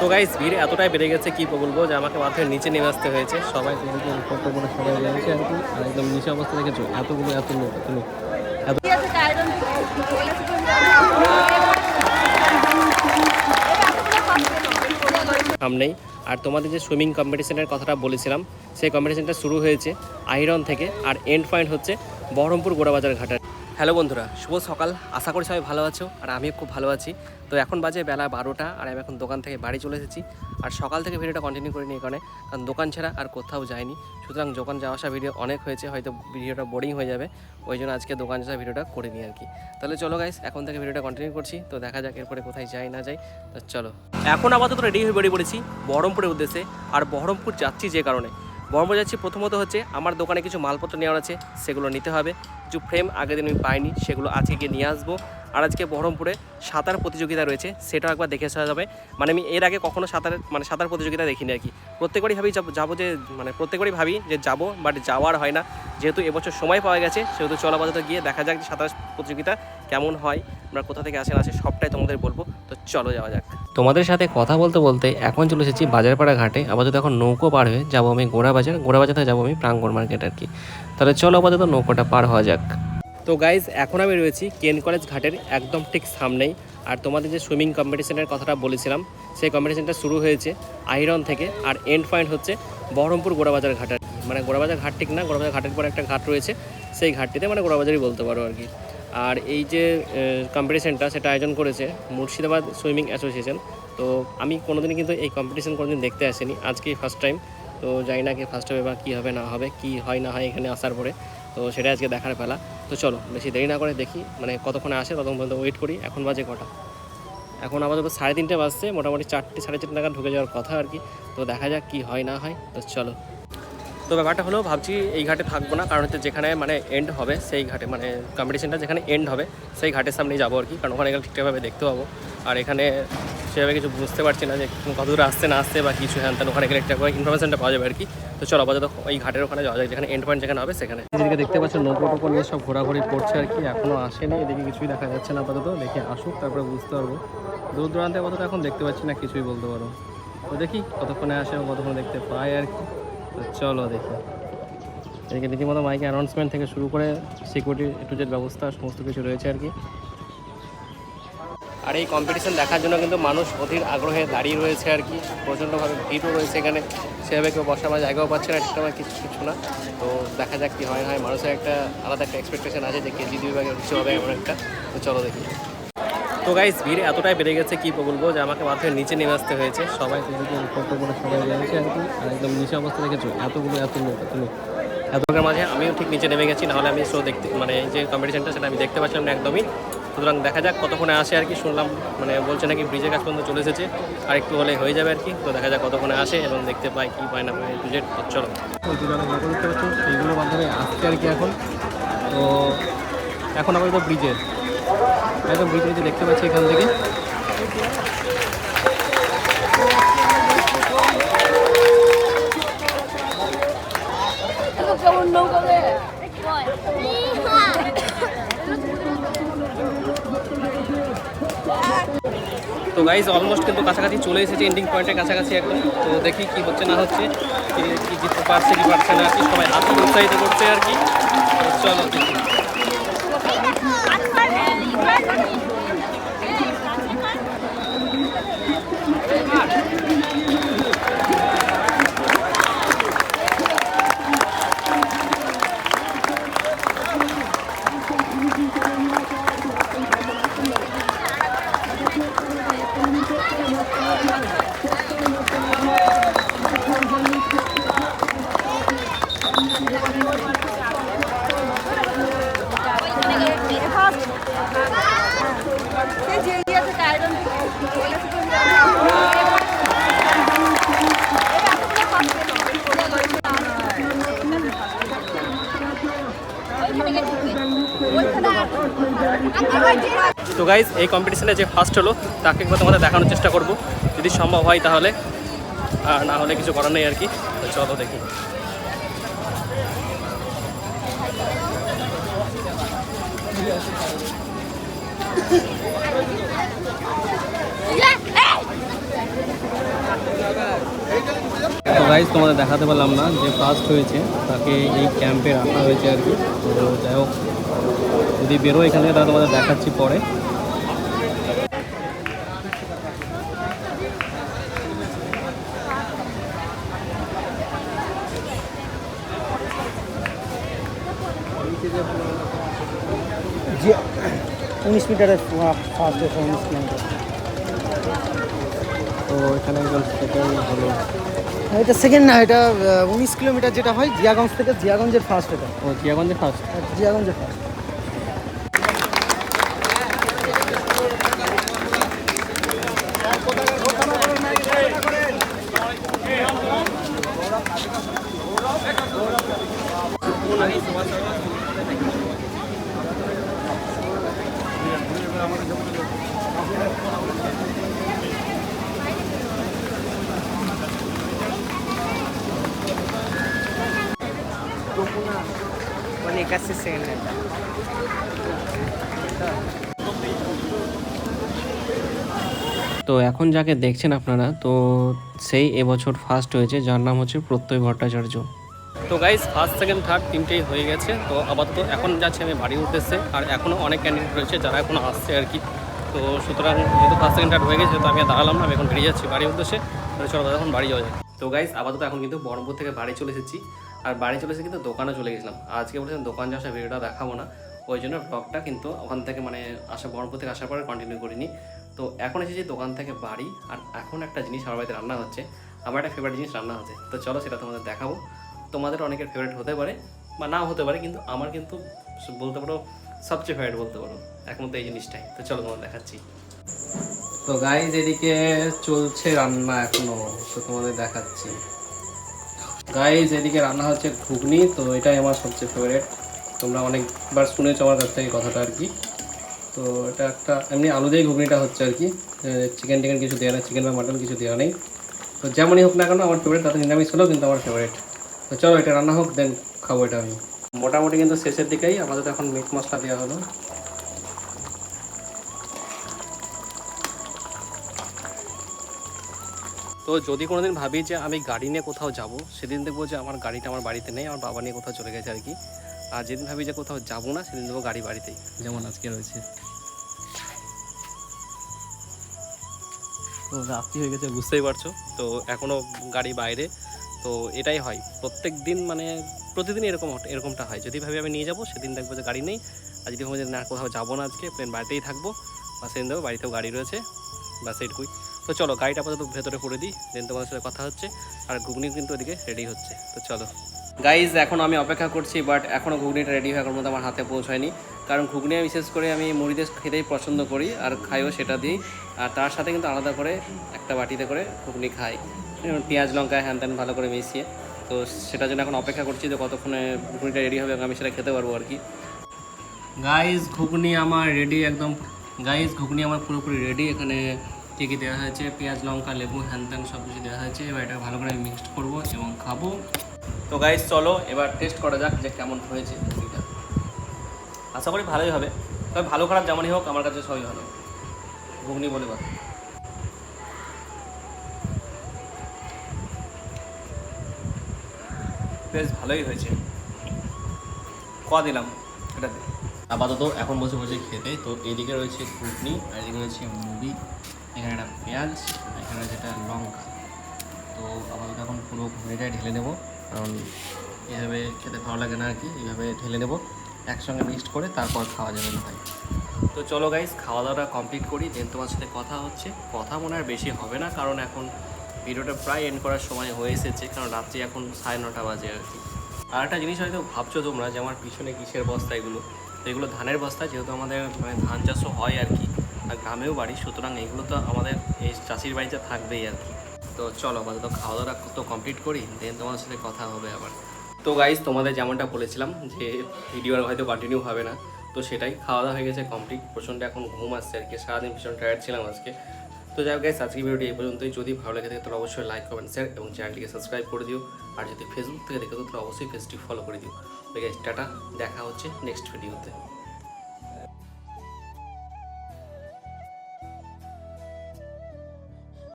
তো গাইস ভিড় এতটাই বেড়ে গেছে, কি বলব, যে আমাকে মাথায় নিচে নেমে আসতে হয়েছে। সবাই করে সবাই আর কি। আর একদম নিচে অবস্থা দেখেছ? এতগুলো এত লোক এত লোক সামনেই। আর তোমাদের যে সুইমিং কম্পিটিশনের কথাটা বলেছিলাম, সেই কম্পিটিশনটা শুরু হয়েছে আইরন থেকে, আর এন্ড পয়েন্ট হচ্ছে বহরমপুর গোড়াবাজার ঘাটার হ্যালো বন্ধুরা, শুভ সকাল। আশা করি সবাই ভালো আছো আর আমিও খুব ভালো আছি। তো এখন বাজে বেলা বারোটা আর আমি এখন দোকান থেকে বাড়ি চলে এসেছি। আর সকাল থেকে ভিডিওটা কন্টিনিউ করে নিই এখানে, কারণ দোকান ছাড়া আর কোথাও যায়নি সুতরাং দোকান যাওয়া আসা ভিডিও অনেক হয়েছে, হয়তো ভিডিওটা বোরিং হয়ে যাবে। ওই জন্য আজকে দোকান যাওয়া ভিডিওটা করে নিই আর কি। তাহলে চলো গাইস এখন থেকে ভিডিওটা কন্টিনিউ করছি। তো দেখা যাক এরপরে কোথায় যাই, না যাই। তো চলো। এখন আপাতত রেডি হয়ে বেরিয়ে পড়েছি বহরমপুরের উদ্দেশ্যে। আর বহরমপুর যাচ্ছি যে কারণে। বহরমপুর যাচ্ছি, প্রথমত হচ্ছে আমার দোকানে কিছু মালপত্র নেওয়ার আছে, সেগুলো নিতে হবে। কিছু ফ্রেম আগের দিন আমি পাইনি, সেগুলো আজকে গিয়ে নিয়ে আসব। আর আজকে বহরমপুরে সাঁতার প্রতিযোগিতা রয়েছে, সেটাও একবার দেখে আসা যাবে। মানে আমি এর আগে কখনো সাঁতার মানে সাঁতার প্রতিযোগিতা দেখিনি আর কি। প্রত্যেকবারই ভাবি যাব- যে মানে প্রত্যেকবারই ভাবি যে যাব বাট যাওয়ার হয় না। যেহেতু এবছর সময় পাওয়া গেছে, সেহেতু চলা বাজাতে গিয়ে দেখা যাক যে সাঁতার প্রতিযোগিতা কেমন হয়, আমরা কোথা থেকে আসে না আসে, সবটাই তোমাদের বলব। তো চলো যাওয়া যাক। তোমাদের সাথে কথা বলতে বলতে এখন চলে এসেছি বাজারপাড়া ঘাটে। আপাতত এখন নৌকো পার হয়ে যাব আমি গোড়া বাজার গোড়া বাজার থেকে যাব আমি প্রাঙ্গণ মার্কেট আর কি। তাহলে চলো আপাতত নৌকোটা পার হওয়া যাক। তো গাইজ এখন আমি রয়েছি কেন কলেজ ঘাটের একদম ঠিক সামনেই। আর তোমাদের যে সুইমিং কম্পিটিশনের কথাটা বলেছিলাম, সেই কম্পিটিশনটা শুরু হয়েছে আইরন থেকে। আর এন্ড পয়েন্ট হচ্ছে বহরমপুর গোড়াবাজার ঘাট আর কি। মানে গোড়াবাজার ঘাট ঠিক না, গোড়াবাজার ঘাটের পর একটা ঘাট রয়েছে, সেই ঘাটটিতে মানে গোড়াবাজারই বলতে পারো আর কি। আর এই যে কম্পিটিশনটা সেটা আয়োজন করেছে মুর্শিদাবাদ সুইমিং অ্যাসোসিয়েশন। তো আমি কোনোদিনই কিন্তু এই কম্পিটিশন কোনোদিন দেখতে আসিনি। আজকেই ফার্স্ট টাইম তো জানি না কি ফার্স্ট হবে বা কী হবে, না হবে, কি হয়, না হয় এখানে আসার পরে। তো সেটা আজকে দেখার পেলা। তো চলো, বেশি দেরি না করে দেখি মানে কতক্ষণে আসে, ততক্ষণ পর্যন্ত ওয়েট করি। এখন বাজে কটা? এখন আপাতত সাড়ে তিনটে বাজছে, মোটামুটি চারটে, সাড়ে চারটে নাগাদ ঢুকে যাওয়ার কথা আর কি। তো দেখা যাক কী হয়, না হয়। তো চলো তো ব্যাপারটা হলো ভাবছি এই ঘাটে থাকব না, কারণ হচ্ছে যেখানে মানে এন্ড হবে সেই ঘাটে মানে কম্পিটিশনটা যেখানে এন্ড হবে সেই ঘাটের সামনেই যাব আর কি, কারণ ওখানে গেলে ঠিকঠাকভাবে দেখতে পাবো। আর এখানে সেভাবে কিছু বুঝতে পারছি না যে কত দূর আসছে না আসছে বা কিছু, হ্যান ওখানে গেলে ঠিকঠাক ইনফরমেশনটা পাওয়া যাবে আর কি। তো চলো আপাতত ওই ঘাটের ওখানে যাওয়া যায় যেখানে এন্ড পয়েন্ট যেখানে হবে সেখানে। এদিকে দেখতে পাচ্ছেন নৌকো টোকো নিয়ে সব ঘোরাঘুরি করছে আর কি এখনও আসেনি, এদিকে কিছুই দেখা যাচ্ছে না আপাতত, দেখে আসুক, তারপরে বুঝতে পারব। দূর দূরান্তে আপাতত এখন দেখতে পাচ্ছি না, কিছুই বলতে পারব। তো দেখি কতক্ষণে আসে কতক্ষণ দেখতে পাই আর কি। চলো দেখি। এদিকে রীতিমতো মাইকে অ্যানাউন্সমেন্ট থেকে শুরু করে সিকিউরিটি টু জেড ব্যবস্থা, সমস্ত কিছু রয়েছে আর কি। আর এই কম্পিটিশন দেখার জন্য কিন্তু মানুষ অধীর আগ্রহে দাঁড়িয়ে রয়েছে আর কি। প্রচণ্ডভাবে ভিড়ও রয়েছে এখানে। সেভাবে কেউ বসার বা জায়গাও পাচ্ছে না, ঠিকঠাক কিছু কিছু না। তো দেখা যাক কি হয় হয় মানুষের একটা আলাদা একটা এক্সপেকটেশন আছে যে কেজি দুই ভাগে কিছু হবে এমন একটা। তো চলো দেখি। তো গাইস ভিড় এতটাই বেড়ে গেছে, কি বলব, যে আমাকে মাথায় নিচে নেমে আসতে হয়েছে। সবাই করে সবাই আর একদম নিচে অবস্থা দেখেছ? এতগুলো, এত লোক এত লোক। এত লোকের মাঝে আমিও ঠিক নিচে নেমে গেছি, নাহলে আমি শো দেখতে মানে যে কম্পিটিশনটা সেটা আমি দেখতে পাচ্ছিলাম না একদমই। সুতরাং দেখা যাক কতক্ষণে আসে আর কি, শুনলাম মানে বলছে নাকি ব্রিজের কাজ পর্যন্ত চলে এসেছে। আর একটু হলে হয়ে যাবে আর কি, তো দেখা যাক কতক্ষণে আসে এবং দেখতে পাই কি পায় না পায় ব্রিজের চলো। সেইগুলোর মাধ্যমে আসছে আর কি এখন। তো এখন আবার তো ব্রিজের একদম নিচে দেখতে পাচ্ছি এখান থেকে। তো গাইজ অলমোস্ট কিন্তু কাছাকাছি চলে এসেছে এন্ডিং পয়েন্টের কাছাকাছি একদম তো দেখি কি হচ্ছে, না হচ্ছে, কি জিততে পারছে, কি পারছে না, কি সবাই আতি উৎসাহিত করছে আর কি। চলো দেখি। তো গাইজ এই কম্পিটিশনে যে ফার্স্ট হলো, তাকে একবার তোমাদের দেখানোর চেষ্টা করব। যদি সম্ভব হয় তাহলে, আর না হলে কিছু করার নেই আর কি। তো চলো দেখি। গাইজ তোমাদের দেখাতে পারলাম না যে ফার্স্ট হয়েছে, তাকে এই ক্যাম্পে রাখা হয়েছে আর কি। তো যাই হোক যদি বেরো এখান থেকে তাহলে তোমাদের দেখাচ্ছি পরে। যে উনিশ মিটারের ফার্স্ট উনিশ কিলোমিটার। তো এখানে হলো। এটা সেকেন্ড না এটা উনিশ কিলোমিটার যেটা হয় জিয়াগঞ্জ থেকে জিয়াগঞ্জের ফার্স্ট এটা। ও জিয়াগঞ্জের ফার্স্ট জিয়াগঞ্জের ফার্স্ট তো এখন যাকে দেখছেন আপনারা, তো সেই এবছর ফার্স্ট হয়েছে, যার নাম হচ্ছে প্রত্যয় ভট্টাচার্য। তো গাইজ ফার্স্ট সেকেন্ড থার্ড তিনটেই হয়ে গেছে। তো আপাতত এখন যাচ্ছে আমি বাড়ির উদ্দেশ্যে। আর এখনও অনেক ক্যান্ডিডেট রয়েছে যারা এখনও আসছে আর কি। তো সুতরাং যেহেতু ফার্স্ট সেকেন্ড থার্ড হয়ে গেছে, তো আমি দাঁড়ালাম না, আমি এখন বেরিয়ে যাচ্ছি বাড়ির উদ্দেশ্যে। তো চলো এখন বাড়ি যাওয়া যায় তো গাইজ আপাতত এখন কিন্তু বহরমপুর থেকে বাড়ি চলে এসেছি। আর বাড়ি চলে এসে কিন্তু দোকানে চলে গেছিলাম। আজকে বলেছিলাম দোকান যাওয়া ভিডিওটা দেখাবো না। ওই জন্য ব্লগটা কিন্তু ওখান থেকে মানে আসা বহরমপুর থেকে আসার পরে কন্টিনিউ করিনি। তো এখন এসেছি দোকান থেকে বাড়ি। আর এখন একটা জিনিস আমার বাড়িতে রান্না হচ্ছে। আমার একটা ফেভারিট জিনিস রান্না হচ্ছে। তো চলো সেটা তোমাদের দেখাবো। তোমাদের অনেকের ফেভারিট হতে পারে বা নাও হতে পারে, কিন্তু আমার কিন্তু বলতে পারো সবচেয়ে ফেভারিট বলতে পারো একমাত্র এই জিনিসটাই। তো চলো তোমাদের দেখাচ্ছি। তো গাইজ এদিকে চলছে রান্না এখনও, তো তোমাদের দেখাচ্ছি। গাইজ এদিকে রান্না হচ্ছে ঘুগনি, তো এটাই আমার সবচেয়ে ফেভারিট তোমরা অনেকবার শুনেছো আমার কাছ থেকে কথাটা আর কি। তো এটা একটা, এমনি আলু দিয়ে ঘুগনিটা হচ্ছে আর কি। চিকেন টিকেন কিছু দেওয়া নেই চিকেন বা মাটন কিছু দেওয়া নেই। তো যেমনই হোক না কেন, আমার ফেভারিট তাতে নিরামিষ হলেও কিন্তু আমার ফেভারিট তো চলো এটা রান্না হোক দেন খাব এটা আমি। মোটামুটি কিন্তু শেষের দিকেই আমাদের এখন মিট মশলা দেওয়া হলো। তো যদি কোনোদিন ভাবি যে আমি গাড়ি নিয়ে কোথাও যাব সেদিন দেখব যে আমার গাড়িটা আমার বাড়িতে নেই আমার বাবা নিয়ে কোথাও চলে গেছে আর কি। আর যেদিন ভাবি যে কোথাও যাব না সেদিন দেখব গাড়ি বাড়িতেই। যেমন আজকে রয়েছে। তো রাত্রি হয়ে গেছে বুঝতেই পারছ। তো এখনও গাড়ি বাইরে। তো এটাই হয়। প্রত্যেক দিন মানে প্রতিদিন এরকম এরকমটা হয়। যদি ভাবি আমি নিয়ে যাব, সেদিন দেখব যে গাড়ি নেই। আর যদি ভাবো যে না, কোথাও যাব না আজকে প্লেন বাড়িতেই থাকব বা সেদিন দেখব বাড়িতেও গাড়ি রয়েছে বা সেইটুকুই তো চলো, গাড়িটা আপাতত ভেতরে করে দিই দেন তোমাদের সাথে কথা হচ্ছে। আর ঘুগনি কিন্তু ওদিকে রেডি হচ্ছে। তো চলো। গাইজ এখন আমি অপেক্ষা করছি বাট এখনও ঘুগনিটা রেডি হওয়ার মধ্যে আমার হাতে পৌঁছায়নি। কারণ ঘুগনি আমি বিশেষ করে আমি মুড়িতে খেতেই পছন্দ করি, আর খাইও সেটা দিই আর তার সাথে কিন্তু আলাদা করে একটা বাটিতে করে ঘুগনি খাই। পেঁয়াজ, লঙ্কা, হ্যান ত্যান ভালো করে মিশিয়ে। তো সেটার জন্য এখন অপেক্ষা করছি যে কতক্ষণে ঘুগনিটা রেডি হবে এবং আমি সেটা খেতে পারব আর কি। গাইজ ঘুগনি আমার রেডি একদম। গাইজ ঘুগনি আমার পুরোপুরি রেডি এখানে কী কী দেওয়া হয়েছে? পেঁয়াজ, লঙ্কা, লেবু, হ্যান ত্যান সব কিছু দেওয়া হয়েছে। এবার এটা ভালো করে মিক্সড করব এবং খাব। তো গাইজ চলো, এবার টেস্ট করা যাক যে কেমন হয়েছে ঘুগনিটা। আশা করি ভালোই হবে। তবে ভালো খারাপ যেমনই হোক, আমার কাছে সবই ভালো। ঘুগনি বলে কথা। বেশ ভালোই হয়েছে। ক দিলাম এটা আপাতত এখন বসে বসে খেতে। তো এদিকে রয়েছে ঘুগনি আর এদিকে রয়েছে মুড়ি এখানে একটা পেঁয়াজ এখানে রয়েছে একটা লঙ্কা। তো আপাতত এখন পুরো ঘুগনিটাই ঢেলে নেব কারণ এভাবে খেতে ভালো লাগে না আর কি এইভাবে ঢেলে নেব। একসঙ্গে মিক্সড করে তারপর খাওয়া যাবে না ভাই। তো চলো গাইজ খাওয়া দাওয়াটা কমপ্লিট করি দেন তোমার সাথে কথা হচ্ছে। কথা মনে হয় বেশি হবে না কারণ এখন ভিডিওটা প্রায় এন্ড করার সময় হয়ে এসেছে, কারণ রাত্রি এখন সাড়ে নটা বাজে আর কি। আর একটা জিনিস হয়তো ভাবছ তোমরা যে আমার পিছনে কিসের বস্তা এগুলো? তো এগুলো ধানের বস্তা, যেহেতু আমাদের মানে ধান চাষও হয় আর কি, আর গ্রামেও বাড়ি, সুতরাং এগুলো তো আমাদের এই চাষির বাড়িতে থাকবেই আর কি। তো চলো আপাতত খাওয়া দাওয়া তো কমপ্লিট করি দেন তোমার সাথে কথা হবে আবার। তো গাইজ তোমাদের যেমনটা বলেছিলাম যে ভিডিও আর হয়তো কন্টিনিউ হবে না, তো সেটাই খাওয়া দাওয়া হয়ে গেছে কমপ্লিট প্রচণ্ড এখন ঘুম আসছে আর কি, সারাদিন ভীষণ টায়ার্ড ছিলাম আজকে। তো যাই হোক গাইস আজকের ভিডিওটি এই পর্যন্তই। যদি ভালো লেগে থাকে, তাহলে অবশ্যই লাইক কমেন্ট শেয়ার এবং চ্যানেলটিকে সাবস্ক্রাইব করে দিও। আর যদি ফেসবুক থেকে দেখে তো তাহলে অবশ্যই পেজটি ফলো করে দিও। গাইস টাটা, দেখা হচ্ছে নেক্সট ভিডিওতে